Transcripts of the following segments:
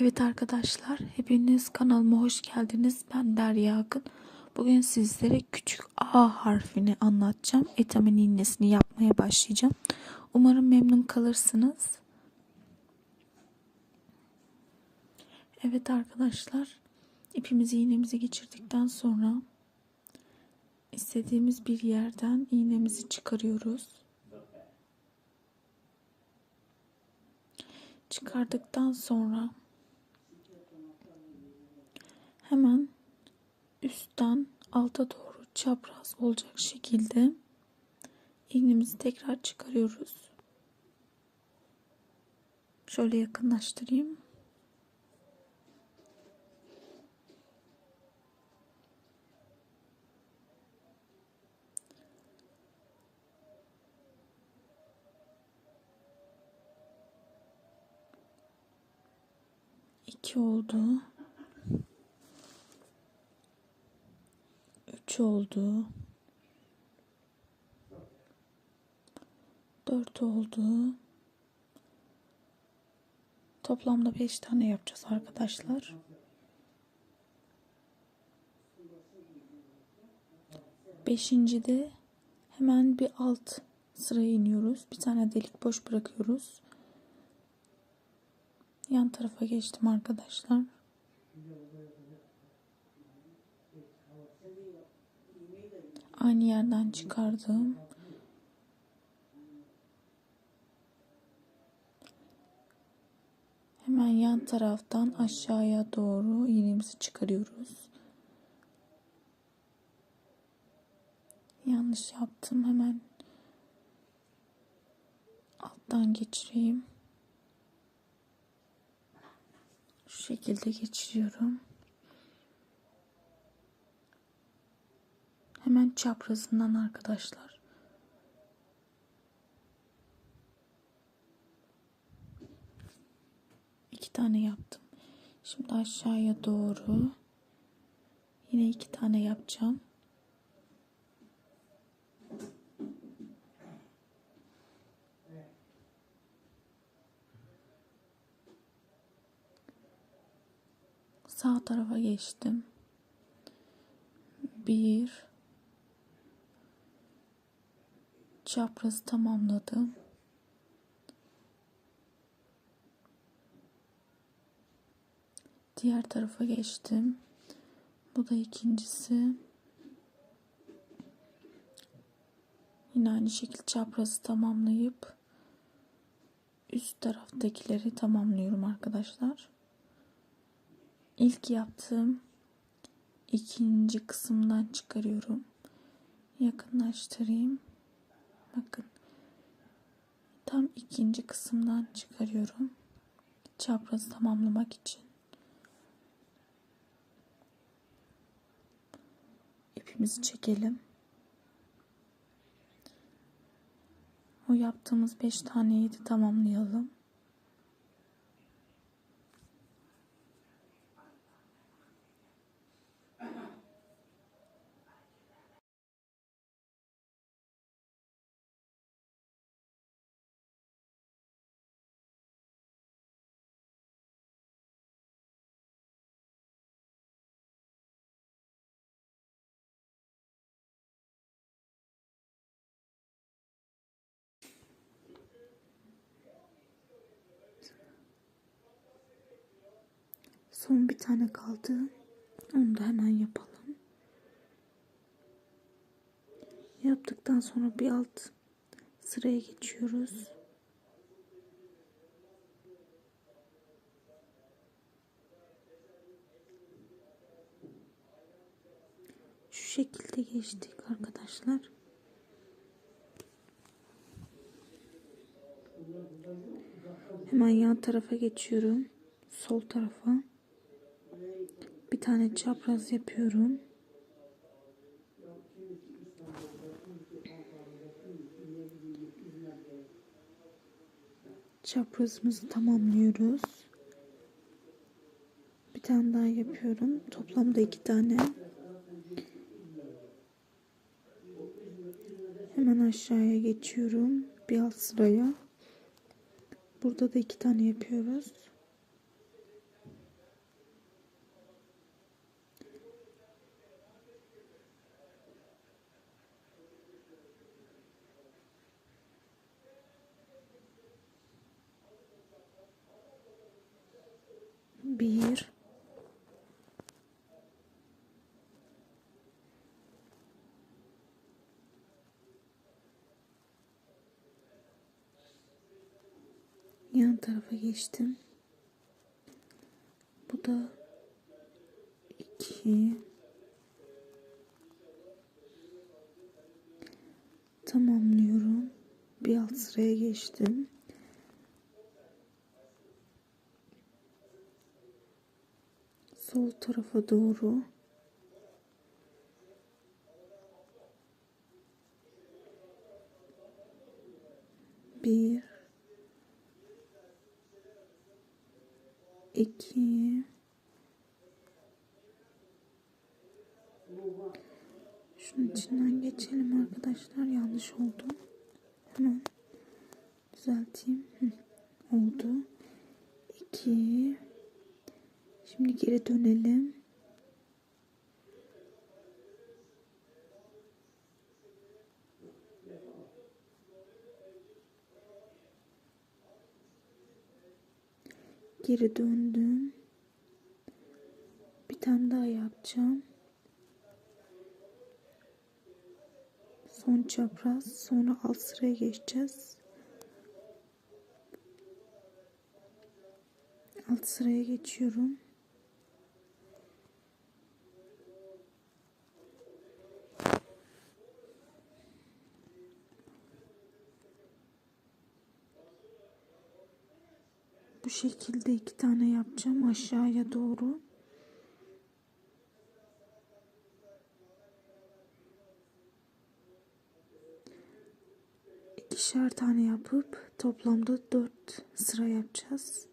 Evet arkadaşlar, hepiniz kanalıma hoş geldiniz. Ben Derya Akın. Bugün sizlere küçük A harfini anlatacağım. Etamin iğnesini yapmaya başlayacağım. Umarım memnun kalırsınız. Evet arkadaşlar, ipimizi iğnemizi geçirdikten sonra istediğimiz bir yerden iğnemizi çıkarıyoruz. Çıkardıktan sonra hemen üstten alta doğru çapraz olacak şekilde iğnemizi tekrar çıkarıyoruz. Şöyle yakınlaştırayım. İki oldu. Üç oldu. Dört oldu. Toplamda beş tane yapacağız arkadaşlar. Beşinci de hemen bir alt sıraya iniyoruz. Bir tane delik boş bırakıyoruz. Yan tarafa geçtim arkadaşlar. Aynı yerden çıkardım. Hemen yan taraftan aşağıya doğru iğnemizi çıkarıyoruz. Yanlış yaptım. Hemen alttan geçireyim. Şu şekilde geçiriyorum. Hemen çaprazından arkadaşlar. İki tane yaptım. Şimdi aşağıya doğru yine iki tane yapacağım. Sağ tarafa geçtim. Bir çaprazı tamamladım. Diğer tarafa geçtim. Bu da ikincisi. Yine aynı şekilde çaprazı tamamlayıp üst taraftakileri tamamlıyorum arkadaşlar. İlk yaptığım ikinci kısımdan çıkarıyorum. Yakınlaştırayım. Bakın. Tam ikinci kısımdan çıkarıyorum. Çaprazı tamamlamak için. İpimizi çekelim. O yaptığımız 5 taneyi de tamamlayalım. Son bir tane kaldı. Onu da hemen yapalım. Yaptıktan sonra bir alt sıraya geçiyoruz. Şu şekilde geçtik arkadaşlar. Hemen yan tarafa geçiyorum. Sol tarafa bir tane çapraz yapıyorum. Çaprazımızı tamamlıyoruz. Bir tane daha yapıyorum. Toplamda iki tane. Hemen aşağıya geçiyorum. Bir alt sıraya. Burada da iki tane yapıyoruz. Bir. Yan tarafa geçtim. Bu da iki. Tamamlıyorum. Bir alt sıraya geçtim. Sol tarafa doğru bir iki. Şunun içinden geçelim arkadaşlar. Yanlış oldu. Hemen düzelteyim. Oldu. İki. Şimdi geri dönelim geri döndüm. Bir tane daha yapacağım. Son çapraz sonra alt sıraya geçeceğiz. Alt sıraya geçiyorum bu şekilde iki tane yapacağım aşağıya doğru ikişer tane yapıp toplamda dört sıra yapacağız.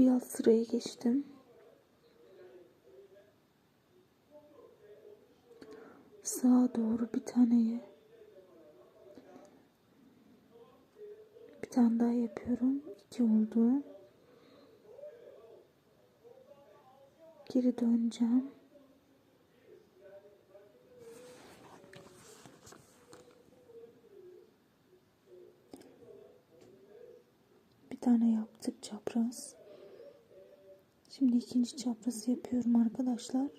Bir alt sıraya geçtim. Sağa doğru bir taneye bir tane daha yapıyorum. İki oldu. Geri döneceğim. Bir tane yaptık çapraz. Şimdi ikinci çaprazı yapıyorum arkadaşlar.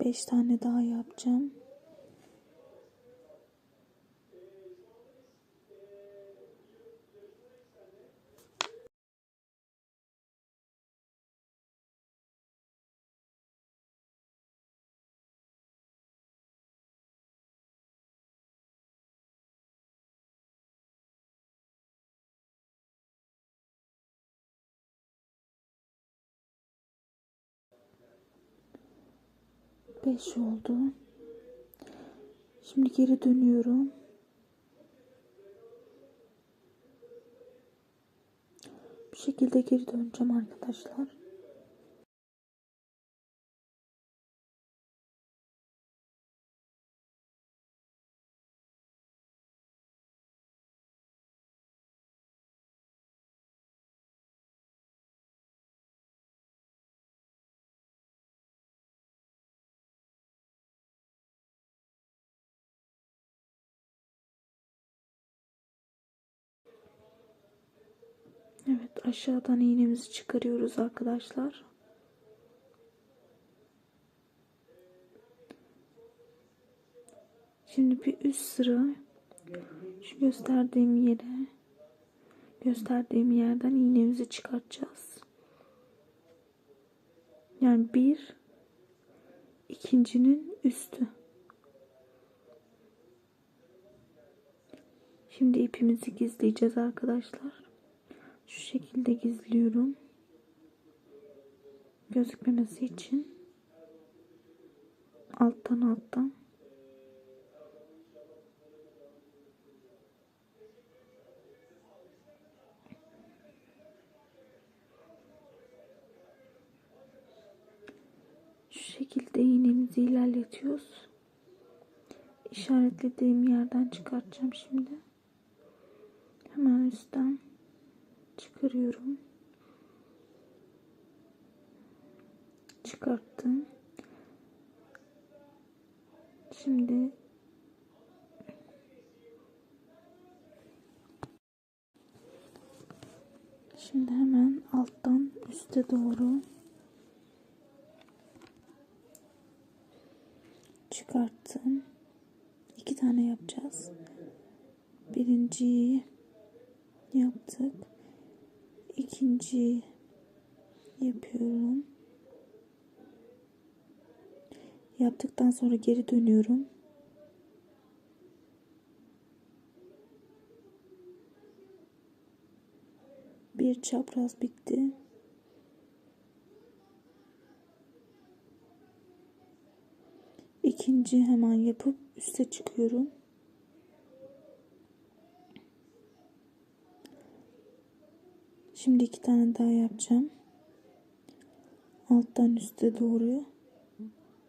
Beş tane daha yapacağım. Beş oldu. Şimdi geri dönüyorum. Bu şekilde geri döneceğim arkadaşlar. Aşağıdan iğnemizi çıkarıyoruz arkadaşlar. Şimdi bir üst sıra şu gösterdiğim yere gösterdiğim yerden iğnemizi çıkartacağız. Yani bir ikincinin üstü. Şimdi ipimizi gizleyeceğiz arkadaşlar. Şu şekilde gizliyorum. Gözükmemesi için. Alttan alttan. Şu şekilde iğnemizi ilerletiyoruz. İşaretlediğim yerden çıkartacağım şimdi. Hemen üstten çıkarıyorum. Çıkarttım. Şimdi Şimdi hemen alttan üste doğru çıkarttım. İki tane yapacağız. Birinciyi yaptık. İkinci yapıyorum. Yaptıktan sonra geri dönüyorum. Bir çapraz bitti. İkinci hemen yapıp üste çıkıyorum. Şimdi iki tane daha yapacağım. Alttan üste doğru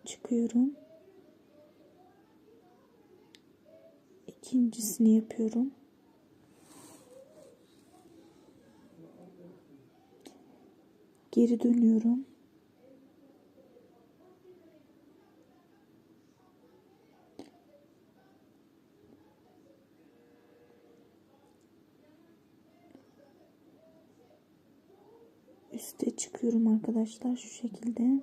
çıkıyorum. İkincisini yapıyorum. Geri dönüyorum. Üste çıkıyorum arkadaşlar şu şekilde.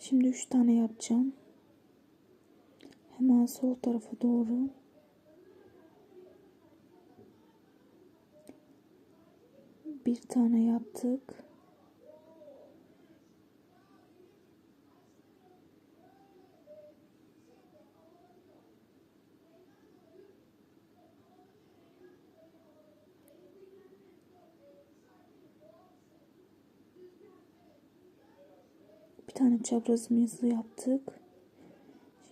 Şimdi üç tane yapacağım. Hemen sol tarafa doğru. Bir tane yaptık. Tane çaprazımızı yaptık.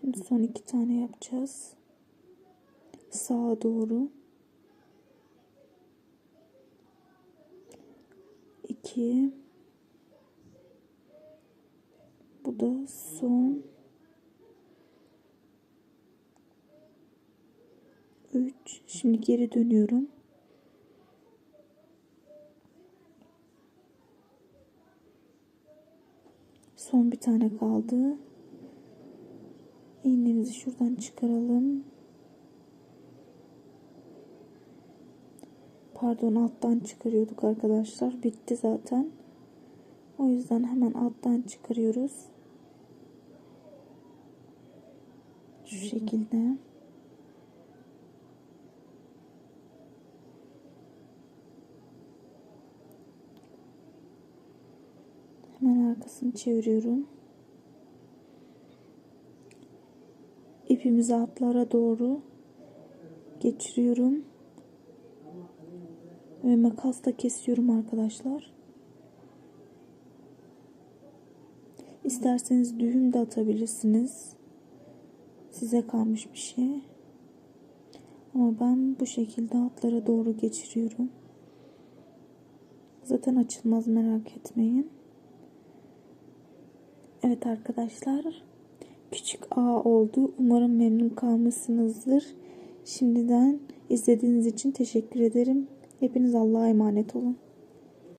Şimdi son iki tane yapacağız. Sağa doğru. İki. Bu da son. Üç. Şimdi geri dönüyorum. Son bir tane kaldı. İğnemizi şuradan çıkaralım. Pardon alttan çıkarıyorduk arkadaşlar. Bitti zaten. O yüzden hemen alttan çıkarıyoruz. Şu şekilde. Hemen arkasını çeviriyorum. İpimizi atlara doğru geçiriyorum. Ve makasla kesiyorum arkadaşlar. İsterseniz düğüm de atabilirsiniz. Size kalmış bir şey. Ama ben bu şekilde altlara doğru geçiriyorum. Zaten açılmaz merak etmeyin. Evet arkadaşlar. Küçük A oldu. Umarım memnun kalmışsınızdır. Şimdiden izlediğiniz için teşekkür ederim. Hepiniz Allah'a emanet olun.